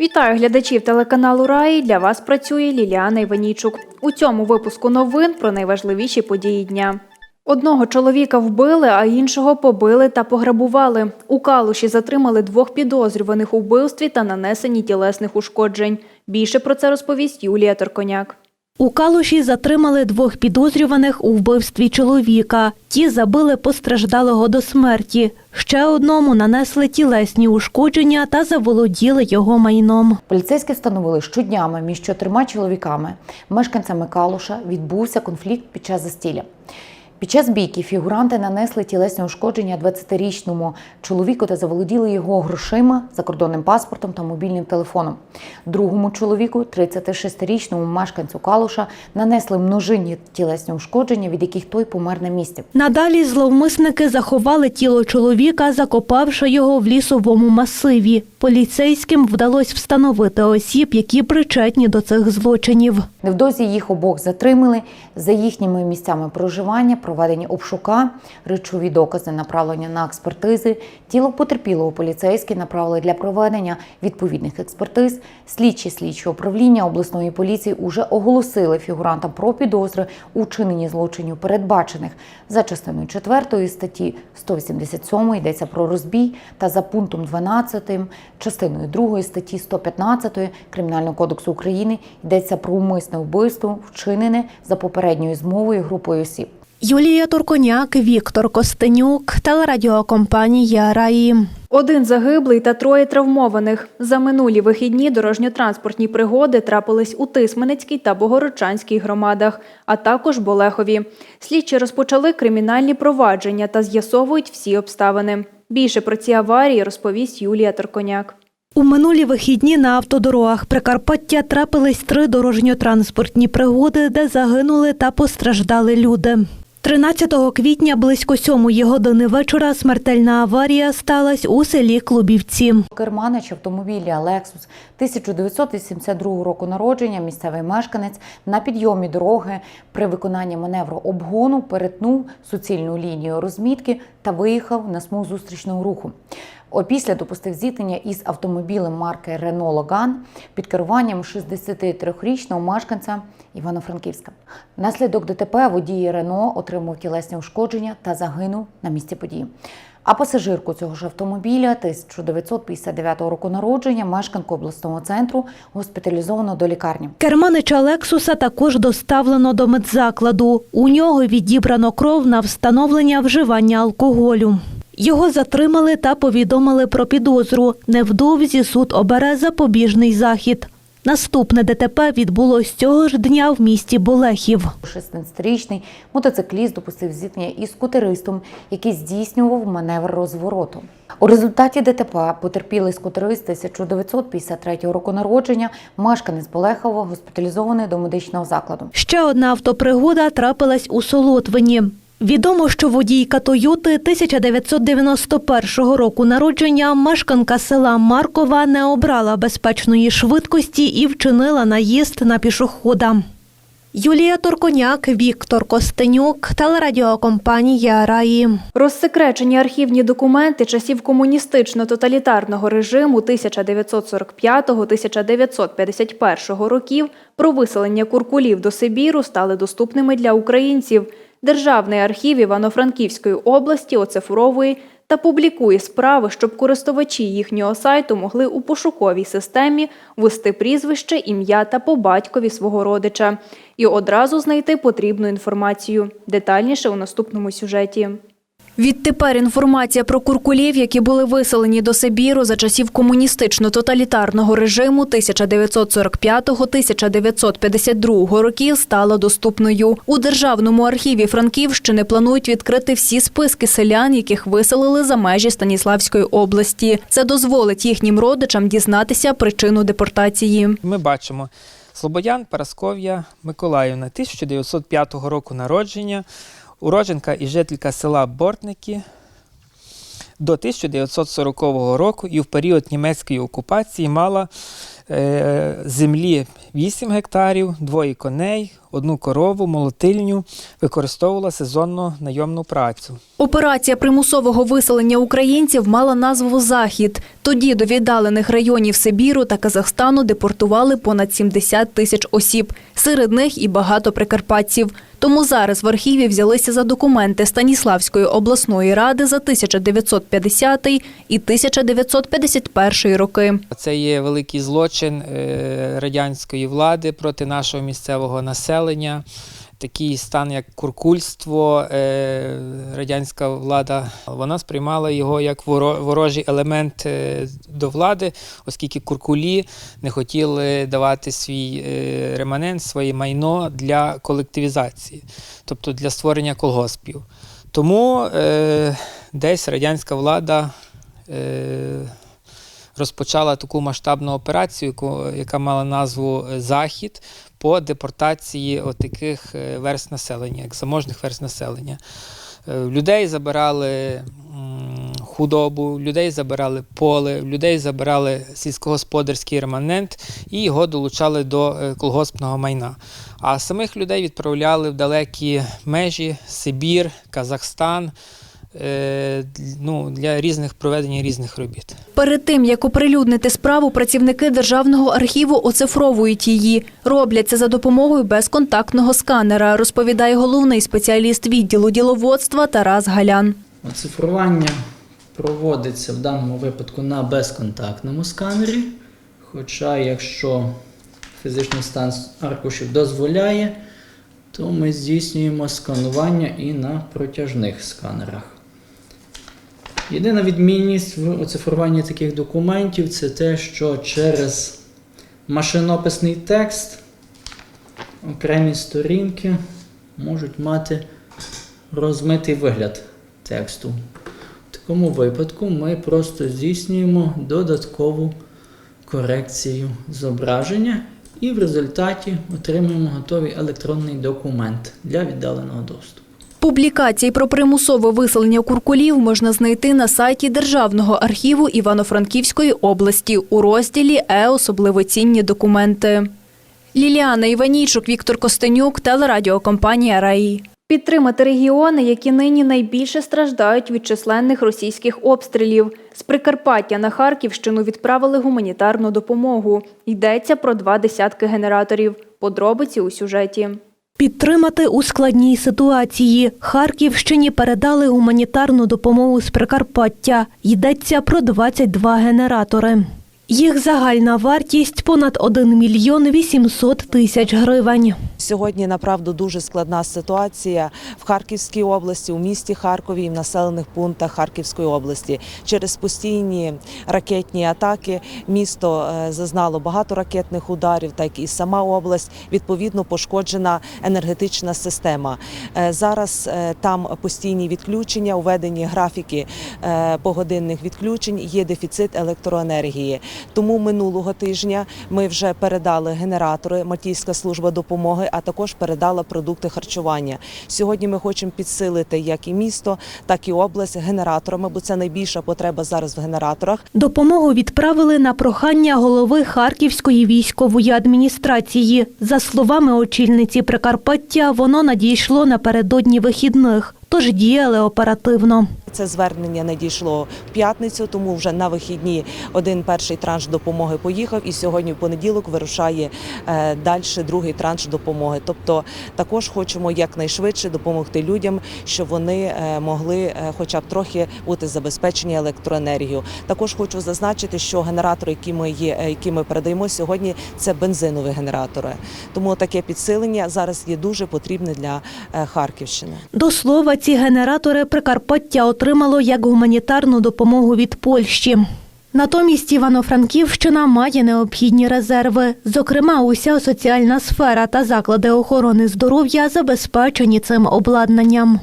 Вітаю глядачів телеканалу Раї. Для вас працює Ліліана Іванійчук. У цьому випуску новин про найважливіші події дня. Одного чоловіка вбили, а іншого побили та пограбували. У Калуші затримали двох підозрюваних у вбивстві та нанесенні тілесних ушкоджень. Більше про це розповість Юлія Торконяк. У Калуші затримали двох підозрюваних у вбивстві чоловіка. Ті забили постраждалого до смерті. Ще одному нанесли тілесні ушкодження та заволоділи його майном. Поліцейські встановили, що днями між чотирма чоловіками, мешканцями Калуша, відбувся конфлікт під час застілля. Під час бійки фігуранти нанесли тілесні ушкодження 20-річному чоловіку та заволоділи його грошима, закордонним паспортом та мобільним телефоном. Другому чоловіку, 36-річному мешканцю Калуша, нанесли множинні тілесні ушкодження, від яких той помер на місці. Надалі зловмисники заховали тіло чоловіка, закопавши його в лісовому масиві. Поліцейським вдалося встановити осіб, які причетні до цих злочинів. Невдовзі їх обох затримали за їхніми місцями проживання, проведені обшука, речові докази направлення на експертизи. Тіло потерпілого поліцейські направили для проведення відповідних експертиз. Слідчі слідчого управління обласної поліції уже оголосили фігурантам про підозри у чиненні злочинів, передбачених за частиною 4 статті 187 йдеться про розбій та за пунктом 12 частиною 2 статті 115 Кримінального кодексу України йдеться про умисне вбивство, вчинене за попередньою змовою групою осіб. Юлія Турконяк, Віктор Костенюк, телерадіокомпанія Раї. Один загиблий та троє травмованих. За минулі вихідні дорожньо-транспортні пригоди трапились у Тисменецькій та Богородчанській громадах, а також Болехові. Слідчі розпочали кримінальні провадження та з'ясовують всі обставини. Більше про ці аварії розповість Юлія Торконяк. У минулі вихідні на автодорогах Прикарпаття трапились три дорожньо-транспортні пригоди, де загинули та постраждали люди. 13 квітня близько сьомої години вечора смертельна аварія сталася у селі Клубівці. Керманич автомобіля Лексус 1982 року народження, місцевий мешканець на підйомі дороги при виконанні маневру обгону перетнув суцільну лінію розмітки та виїхав на смуг зустрічного руху. Опісля допустив зіткнення із автомобілем марки Renault Logan під керуванням 63-річного мешканця Івано-Франківська. Внаслідок ДТП водій Рено отримав тілесні ушкодження та загинув на місці події. А пасажирку цього ж автомобіля 1959 року народження, мешканку обласного центру, госпіталізовано до лікарні. Керманича Лексуса також доставлено до медзакладу. У нього відібрано кров на встановлення вживання алкоголю. Його затримали та повідомили про підозру. Невдовзі суд обере запобіжний захід. Наступне ДТП відбулось цього ж дня в місті Болехів. 16-річний мотоцикліст допустив зіткнення із скутеристом, який здійснював маневр розвороту. У результаті ДТП потерпілий скутерист 1953 року народження, мешканець Болехова, госпіталізований до медичного закладу. Ще одна автопригода трапилась у Солотвині. Відомо, що водійка Тойоти 1991 року народження, мешканка села Маркова, не обрала безпечної швидкості і вчинила наїзд на пішохода. Юлія Торконяк, Віктор Костенюк, телерадіокомпанія Раї. Розсекречені архівні документи часів комуністично-тоталітарного режиму 1945-1951 років про виселення куркулів до Сибіру стали доступними для українців. Державний архів Івано-Франківської області оцифровує та публікує справи, щоб користувачі їхнього сайту могли у пошуковій системі ввести прізвище, ім'я та по батькові свого родича і одразу знайти потрібну інформацію. Детальніше у наступному сюжеті. Відтепер інформація про куркулів, які були виселені до Сибіру за часів комуністично-тоталітарного режиму 1945-1952 років, стала доступною. У Державному архіві Франківщини планують відкрити всі списки селян, яких виселили за межі Станіславської області. Це дозволить їхнім родичам дізнатися причину депортації. Ми бачимо Слободян Парасков'я Миколаївна, 1905 року народження, уродженка і жителька села Бортники. до 1940 року і в період німецької окупації мала е, землі 8 гектарів, двоє коней, одну корову, молотильню, використовувала сезонну найомну працю. Операція примусового виселення українців мала назву Захід. Тоді до віддалених районів Сибіру та Казахстану депортували понад 70 тисяч осіб. Серед них і багато прикарпатців. Тому зараз в архіві взялися за документи Станіславської обласної ради за 1950 і 1951 роки. Це є великий злочин е, радянської влади проти нашого місцевого населення. Такий стан, як куркульство, е, радянська влада вона сприймала його як ворожий елемент е, до влади, оскільки куркулі не хотіли давати свій е, реманент, своє майно для колективізації, тобто для створення колгоспів. Тому десь радянська влада розпочала таку масштабну операцію, яка мала назву е, Захід по депортації от таких е, верст населення, як заможних верст населення. Е, Людей забирали худобу, людей забирали поле, людей забирали сільськогосподарський реманент і його долучали до колгоспного майна. А самих людей відправляли в далекі межі Сибір, Казахстан ну, для різних проведення різних робіт. Перед тим, як оприлюднити справу, працівники Державного архіву оцифровують її. Роблять це за допомогою безконтактного сканера, розповідає головний спеціаліст відділу діловодства Тарас Галян. Оцифрування проводиться в даному випадку на безконтактному сканері. Хоча, якщо фізичний стан аркушів дозволяє, то ми здійснюємо сканування і на протяжних сканерах. Єдина відмінність в оцифруванні таких документів це те, що через машинописний текст окремі сторінки можуть мати розмитий вигляд тексту. В такому випадку ми просто здійснюємо додаткову корекцію зображення і в результаті отримуємо готовий електронний документ для віддаленого доступу. Публікації про примусове виселення куркулів можна знайти на сайті Державного архіву Івано-Франківської області у розділі Е особливо цінні документи. Ліліана Іванійчук, Віктор Костенюк, телерадіокомпанія РАІ. Підтримати регіони, які нині найбільше страждають від численних російських обстрілів. З Прикарпаття на Харківщину відправили гуманітарну допомогу. Йдеться про два десятки генераторів. Подробиці у сюжеті. Підтримати у складній ситуації. Харківщині передали гуманітарну допомогу з Прикарпаття. Йдеться про 22 генератори. Їх загальна вартість понад 1 мільйон 800 тисяч гривень. Сьогодні направду дуже складна ситуація в Харківській області, у місті Харкові і в населених пунктах Харківської області. Через постійні ракетні атаки місто е, зазнало багато ракетних ударів, так і сама область відповідно пошкоджена енергетична система. Е, Зараз е, там постійні відключення, уведені графіки погодинних відключень. Є дефіцит електроенергії. Тому минулого тижня ми вже передали генератори, Мальтійська служба допомоги, а також передала продукти харчування. Сьогодні ми хочемо підсилити як і місто, так і область генераторами, бо це найбільша потреба зараз в генераторах. Допомогу відправили на прохання голови Харківської військової адміністрації. За словами очільниці Прикарпаття, воно надійшло напередодні вихідних, тож діяли оперативно. Це звернення надійшло в п'ятницю, тому вже на вихідні один перший транш допомоги поїхав, і сьогодні в понеділок вирушає е, далі другий транш допомоги. Тобто також хочемо якнайшвидше допомогти людям, щоб вони е, могли, е, хоча б трохи бути забезпечені електроенергією. Також хочу зазначити, що генератори, які ми є, які ми передаємо сьогодні, це бензинові генератори. Тому таке підсилення зараз є дуже потрібне для Харківщини. До слова, ці генератори Прикарпаття отримало як гуманітарну допомогу від Польщі. Натомість Івано-Франківщина має необхідні резерви. Зокрема, уся соціальна сфера та заклади охорони здоров'я забезпечені цим обладнанням.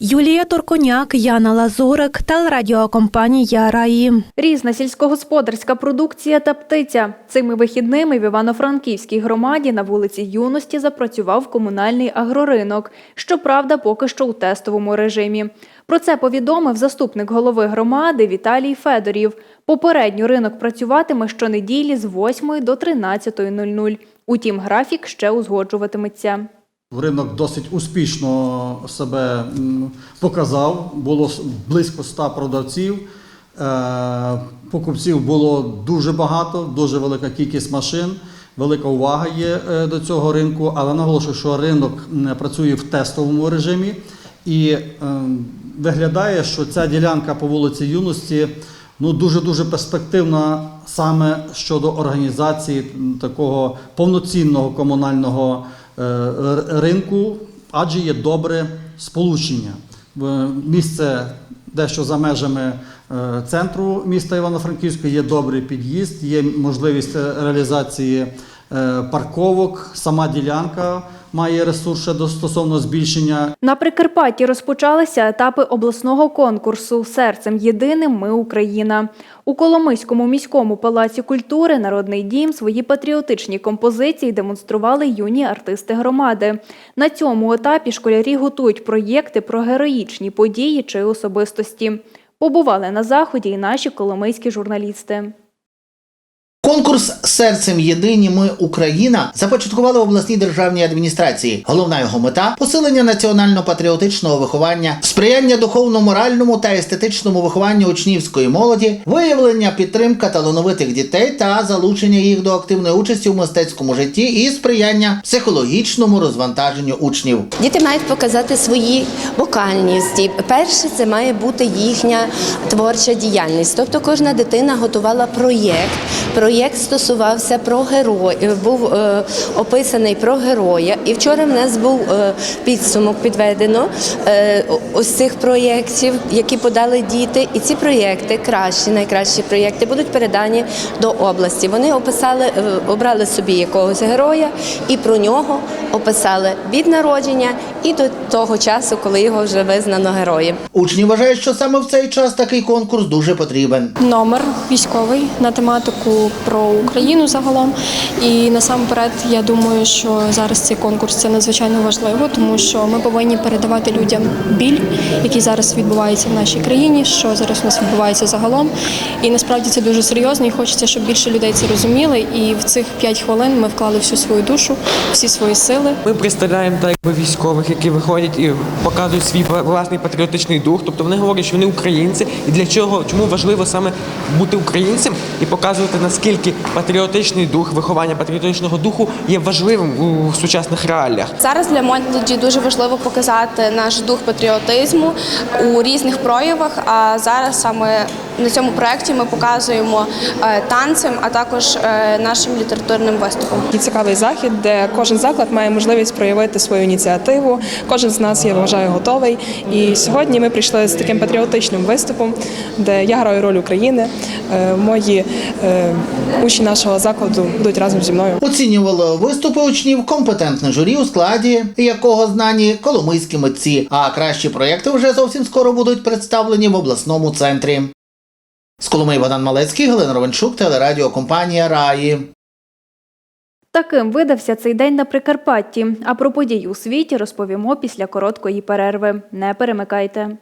Юлія Торконяк, Яна Лазурик, телерадіокомпанія Раї. Різна сільськогосподарська продукція та птиця. Цими вихідними в Івано-Франківській громаді на вулиці Юності запрацював комунальний агроринок. Щоправда, поки що у тестовому режимі. Про це повідомив заступник голови громади Віталій Федорів. Попередньо ринок працюватиме щонеділі з 8 до 13.00. Утім, графік ще узгоджуватиметься. Ринок досить успішно себе показав. Було близько 100 продавців. Е, Покупців було дуже багато, дуже велика кількість машин. Велика увага є е, до цього ринку, але наголошую, що ринок працює в тестовому режимі і е, виглядає, що ця ділянка по вулиці Юності ну, дуже-дуже перспективна саме щодо організації такого повноцінного комунального ринку, адже є добре сполучення. Місце дещо за межами е, центру міста Івано-Франківська є добрий під'їзд, є можливість е, реалізації е, парковок, сама ділянка має ресурс ще до стосовно збільшення На Прикарпатті розпочалися етапи обласного конкурсу Серцем єдиним ми Україна. У Коломийському міському палаці культури Народний дім свої патріотичні композиції демонстрували юні артисти громади. На цьому етапі школярі готують проєкти про героїчні події чи особистості. Побували на заході і наші коломийські журналісти. Конкурс Серцем єдині ми Україна започаткували в обласній державній адміністрації. Головна його мета посилення національно-патріотичного виховання, сприяння духовно-моральному та естетичному вихованню учнівської молоді, виявлення підтримка талановитих дітей та залучення їх до активної участі в мистецькому житті і сприяння психологічному розвантаженню учнів. Діти мають показати свої вокальності. Перше, це має бути їхня творча діяльність. Тобто кожна дитина готувала проєкт. Проєкт стосувався про героя, був е, описаний про героя. І вчора в нас був е, підсумок підведено е, ось цих проєктів, які подали діти. І ці проєкти, кращі, найкращі проєкти, будуть передані до області. Вони описали, е, обрали собі якогось героя і про нього описали від народження і до того часу, коли його вже визнано героєм. Учні вважають, що саме в цей час такий конкурс дуже потрібен. номер військовий на тематику про Україну загалом. І насамперед, я думаю, що зараз цей конкурс це надзвичайно важливо, тому що ми повинні передавати людям біль, який зараз відбувається в нашій країні, що зараз у нас відбувається загалом. І насправді це дуже серйозно, і хочеться, щоб більше людей це розуміли. І в цих 5 хвилин ми вклали всю свою душу, всі свої сили. Ми представляємо так якби військових, які виходять і показують свій власний патріотичний дух. Тобто вони говорять, що вони українці, і для чого чому важливо саме бути українцем і показувати наскільки патріотичний дух, виховання патріотичного духу є важливим у сучасних реаліях. Зараз для молоді дуже важливо показати наш дух патріотизму у різних проявах. А зараз саме на цьому проєкті ми показуємо е, танцем, а також е, нашим літературним виступом. Такий цікавий захід, де кожен заклад має можливість проявити свою ініціативу. Кожен з нас я вважаю готовий. І сьогодні ми прийшли з таким патріотичним виступом, де я граю роль України. Е, Мої учні нашого закладу будуть разом зі мною. Оцінювало виступи учнів компетентне журі, у складі якого знані коломийські митці. А кращі проєкти вже зовсім скоро будуть представлені в обласному центрі. З Коломиї Богдан Малецький, Галина Ровенчук, телерадіокомпанія Раї. Таким видався цей день на Прикарпатті. А про події у світі розповімо після короткої перерви. Не перемикайте.